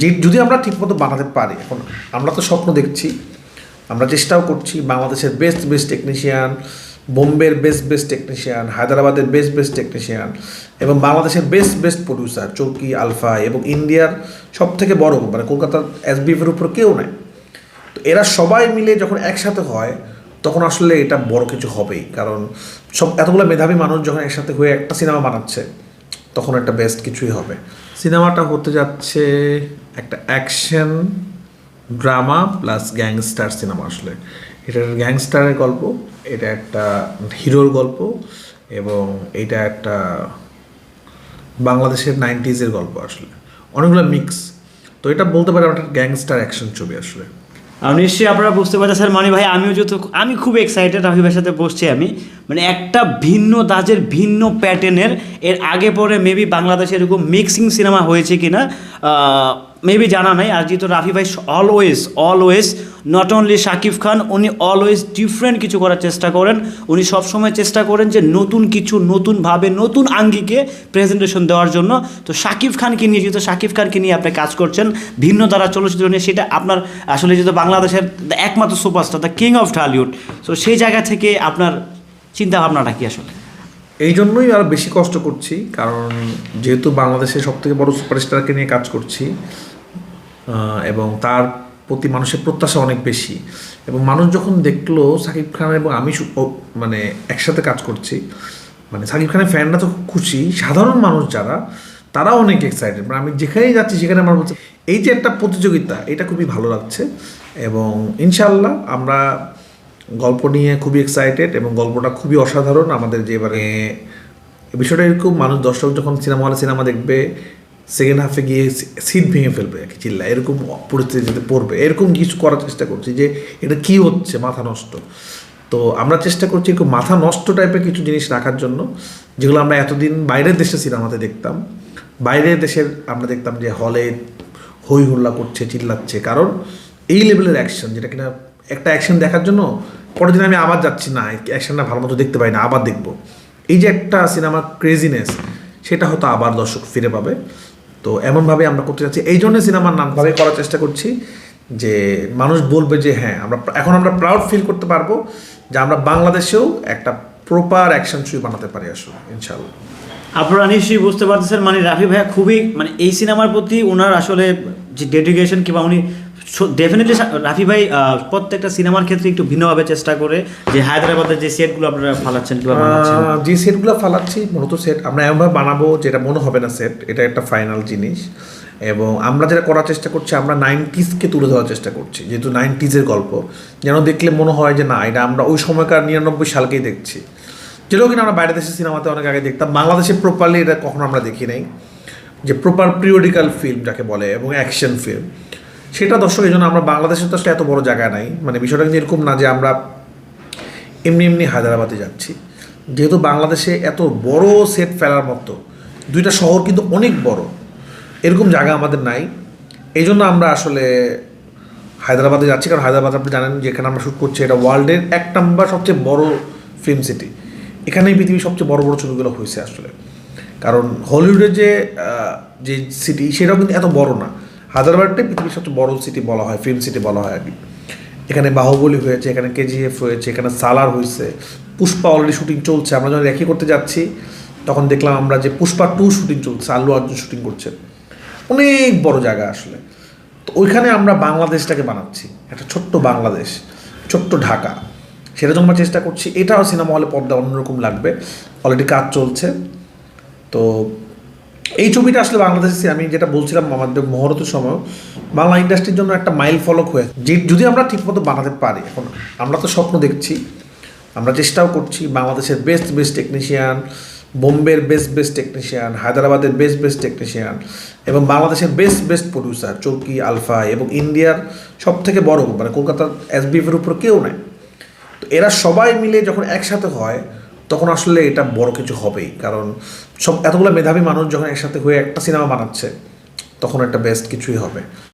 যে যদি আমরা ঠিকমতো বানাতে পারি, এখন আমরা তো স্বপ্ন দেখছি, আমরা চেষ্টাও করছি বাংলাদেশের বেস্ট বেস্ট টেকনিশিয়ান বোম্বের বেস্ট বেস্ট টেকনিশিয়ান হায়দ্রাবাদের বেস্ট বেস্ট টেকনিশিয়ান এবং বাংলাদেশের best best producer Chorki, Alpha এবং ইন্ডিয়ার সব থেকে বড় মানে কলকাতার এসবিএফের উপর কেউ নাই। তো এরা সবাই মিলে যখন একসাথে হয়, তখন আসলে এটা বড় কিছু হবেই। কারণ সব এতগুলো মেধাবী মানুষ যখন একসাথে হয়ে একটা সিনেমা বানাচ্ছে তখন একটা বেস্ট কিছুই হবে। সিনেমাটা হতে যাচ্ছে একটা action drama plus gangster cinema আসলে। এটা গ্যাংস্টারের গল্প এটা একটা হিরোর গল্প এবং এটা একটা বাংলাদেশের নাইনটিজের গল্প আসলে। অনেকগুলো মিক্স তো এটা বলতে পারি একটা গ্যাংস্টার অ্যাকশন ছবি আসলে। নিশ্চয়ই আপনারা বুঝতে পারছেন স্যার মানে ভাই আমিও যেহেতু আমি খুব এক্সাইটেড রাফি ভাইয়ের সাথে বসছি আমি। মানে একটা ভিন্ন দাজের ভিন্ন প্যাটার্নের, এর আগে পরে মেবি বাংলাদেশে এরকম মিক্সিং সিনেমা হয়েছে কি না মেবি জানা নাই। আর যেহেতু রাফি ভাই always always not only Shakib Khan, উনি অলওয়েজ ডিফারেন্ট কিছু করার চেষ্টা করেন। উনি সবসময় চেষ্টা করেন যে নতুন কিছু নতুনভাবে, নতুন আঙ্গিকে প্রেজেন্টেশন দেওয়ার জন্য। তো শাকিব খানকে নিয়ে, যেহেতু শাকিব খানকে নিয়ে আপনি কাজ করছেন, ভিন্ন দ্বারা চলচ্চিত্র নিয়ে, সেটা আপনার আসলে যেহেতু বাংলাদেশের একমাত্র superstar the king of Dhallywood so সেই জায়গা থেকে আপনার চিন্তা ভাবনাটা কি আসলে? এই জন্যই আরও বেশি কষ্ট করছি, কারণ যেহেতু বাংলাদেশের সব থেকে বড় সুপারস্টারকে নিয়ে কাজ করছি এবং তার প্রতি মানুষের প্রত্যাশা অনেক বেশি। এবং মানুষ যখন দেখল সাকিব খান এবং আমি মানে একসাথে কাজ করছি মানে সাকিব খানের ফ্যানরা তো খুশি, সাধারণ মানুষ যারা, তারাও অনেক এক্সাইটেড মানে আমি যেখানেই যাচ্ছি, সেখানে আমার বলছে, এই যে একটা প্রতিযোগিতা, এটা খুবই ভালো লাগছে এবং ইনশাল্লাহ আমরা গল্প নিয়ে খুবই এক্সাইটেড এবং গল্পটা খুবই অসাধারণ আমাদের যে এবারে বিষয়টা এরকম মানুষ দর্শক যখন সিনেমা হলে সিনেমা দেখবে সেকেন্ড হাফে গিয়ে সিট ভেঙে ফেলবে আর কি চিল্লা এরকম পরিস্থিতিতে পড়বে। এরকম কিছু করার চেষ্টা করছি যে এটা কি হচ্ছে, মাথা নষ্ট। তো আমরা চেষ্টা করছি একটু মাথা নষ্ট টাইপের কিছু জিনিস রাখার জন্য, যেগুলো আমরা এতদিন বাইরের দেশের সিনেমাতে দেখতাম। বাইরের দেশের আমরা দেখতাম যে হলে হই হুল্লা করছে, চিল্লাচ্ছে। কারণ এই লেভেলের অ্যাকশন যেটা কিনা একটা অ্যাকশন দেখার জন্য, পরের দিন আমি আবার যাচ্ছি না অ্যাকশনটা ভালো মতো দেখতে পাই না, আবার দেখব। এই যে একটা সিনেমার ক্রেজিনেস সেটা হয়তো আবার দর্শক ফিরে পাবে। তো এমনভাবে আমরা করতে যাচ্ছি। এই জন্য সিনেমার নামভাবে করার চেষ্টা করছি যে মানুষ বলবে যে হ্যাঁ আমরা এখন আমরা প্রাউড ফিল করতে পারব যে আমরা বাংলাদেশেও একটা প্রপার অ্যাকশন ছবি বানাতে পারি আসলে ইনশাল্লাহ আপনারা নিশ্চয়ই বুঝতে পারতেছেন মানে রাফি ভাইয়া খুবই মানে এই সিনেমার প্রতি ওনার আসলে যে ডেডিকেশন কিংবা উনি ডেফিনেটলি রাফি ভাই প্রত্যেকটা সিনেমার ক্ষেত্রে একটু ভিন্নভাবে চেষ্টা করে যে হায়দ্রাবাদের যে সেটগুলো আপনারা ফালাচ্ছেন যে সেটগুলো ফালাচ্ছি, মূলত সেট আমরা এমনভাবে বানাবো যেটা মনে হবে না সেট, এটা একটা ফাইনাল জিনিস। এবং আমরা যেটা করার চেষ্টা করছি, আমরা নাইনটিজকে তুলে ধরার চেষ্টা করছি, যেহেতু নাইনটিজের গল্প। যেন দেখলে মনে হয় যে না, এটা আমরা ওই সময়কার নিরানব্বই সালকেই দেখছি। যেটাও কিনা আমরা বাইরে দেশের সিনেমাতে অনেক আগে দেখতাম, বাংলাদেশে প্রপারলি এটা কখনো আমরা দেখি নাই। যে প্রপার পিরিয়ডিক্যাল ফিল্ম যাকে বলে, এবং অ্যাকশন ফিল্ম সেটা দর্শক, এই জন্য আমরা বাংলাদেশে তো আসলে এত বড় জায়গা নাই। মানে বিষয়টা কিন্তু এরকম না যে আমরা এমনি এমনি হায়দ্রাবাদে যাচ্ছি। যেহেতু বাংলাদেশে এত বড় সেট ফেলার মতো, দুইটা শহর কিন্তু অনেক বড়, এরকম জায়গা আমাদের নাই। এই জন্য আমরা আসলে হায়দ্রাবাদে যাচ্ছি, কারণ হায়দ্রাবাদ আপনি জানেন যেখানে আমরা শ্যুট করছি, এটা ওয়ার্ল্ডের এক নাম্বার সবচেয়ে বড় ফিল্ম সিটি এখানেই পৃথিবীর সবচেয়ে বড় বড় ছবিগুলো হয়েছে আসলে। কারণ হলিউডের যে যে সিটি সেটাও কিন্তু এত বড় না। হায়দ্রাবাদটাই পৃথিবীর সবচেয়ে বড় সিটি বলা হয় ফিল্ম সিটি বলা হয় আর কি এখানে বাহুবলী হয়েছে, এখানে কেজিএফ হয়েছে, এখানে সালার হয়েছে পুষ্পা অলরেডি শুটিং চলছে। আমরা যখন রেখে করতে যাচ্ছি, তখন দেখলাম আমরা যে পুষ্পা টু শুটিং চলছে, আল্লু অর্জুন শুটিং করছে। অনেক বড় জায়গা আসলে। তো ওইখানে আমরা বাংলাদেশটাকে বানাচ্ছি, একটা ছোট্ট বাংলাদেশ, ছোট্ট ঢাকা। সেটা জন্য আমরা চেষ্টা করছি, এটাও সিনেমা হলে পর্দা অন্যরকম লাগবে। অলরেডি কাজ চলছে। তো এই ছবিটা আসলে বাংলাদেশে আমি যেটা বলছিলাম আমাদের মহরতের সময়, বাংলা ইন্ডাস্ট্রির জন্য একটা মাইল ফলক হয়ে যে যদি আমরা ঠিকমতো বানাতে পারি, এখন আমরা তো স্বপ্ন দেখছি, আমরা চেষ্টাও করছি, বাংলাদেশের বেস্ট বেস্ট টেকনিশিয়ান বোম্বের বেস্ট বেস্ট টেকনিশিয়ান হায়দ্রাবাদের বেস্ট বেস্ট টেকনিশিয়ান এবং বাংলাদেশের best best producer Chorki Alpha, এবং ইন্ডিয়ার সব থেকে বড় মানে কলকাতার এসবিএফের উপর কেউ নাই। তো এরা সবাই মিলে যখন একসাথে হয় তখন আসলে এটা বড় কিছু হবেই। কারণ সব এতগুলো মেধাবী মানুষ যখন একসাথে হয়ে একটা সিনেমা বানাচ্ছে, তখন একটা বেস্ট কিছুই হবে।